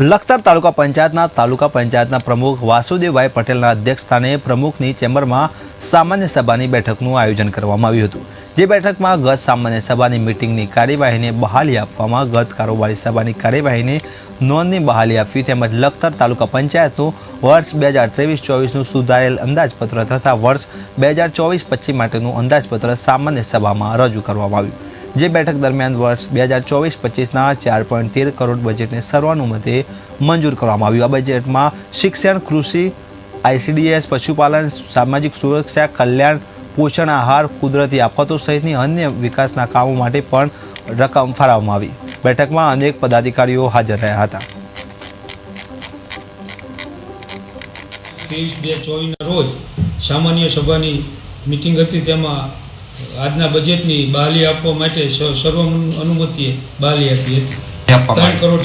લખતર તાલુકા પંચાયતના તાલુકા પંચાયતના પ્રમુખ વાસુદેવભાઈ પટેલના અધ્યક્ષસ્થાને પ્રમુખની ચેમ્બરમાં સામાન્ય સભાની બેઠકનું આયોજન કરવામાં આવ્યું હતું. જે બેઠકમાં ગત સામાન્ય સભાની મિટિંગની કાર્યવાહીને બહાલી આપવામાં ગત કારોબારી સભાની કાર્યવાહીને નોંધની બહાલી આપવી તેમજ લખતર તાલુકા પંચાયતનું વર્ષ બે હજાર ત્રેવીસ ચોવીસનું સુધારેલ અંદાજપત્ર તથા વર્ષ બે હજાર ચોવીસ પચીસ માટેનું અંદાજપત્ર સામાન્ય સભામાં રજૂ કરવામાં આવ્યું. જે બેઠક દરમિયાન વર્ષ બે હજાર ચોવીસ પચીસના ચાર પોઈન્ટ તેર કરોડ બજેટને સર્વાનુમતે મંજૂર કરવામાં આવ્યું. આ બજેટમાં શિક્ષણ, કૃષિ આઈસીડીએસ પશુપાલન, સામાજિક સુરક્ષા, કલ્યાણ, પોષણ, આહાર, કુદરતી આફતો સહિતની અન્ય વિકાસના કામો માટે પણ રકમ ફાળવવામાં આવી. બેઠકમાં અનેક પદાધિકારીઓ હાજર રહ્યા હતા. ત્રેવીસ બે ચોવીસના રોજ સામાન્ય સભાની મિટિંગ હતી. તેમાં આજના બજેટની બહાલી આપવા માટે સર્વ અનુમતિએ બહાલી આપી હતી ત્રણ. કરોડ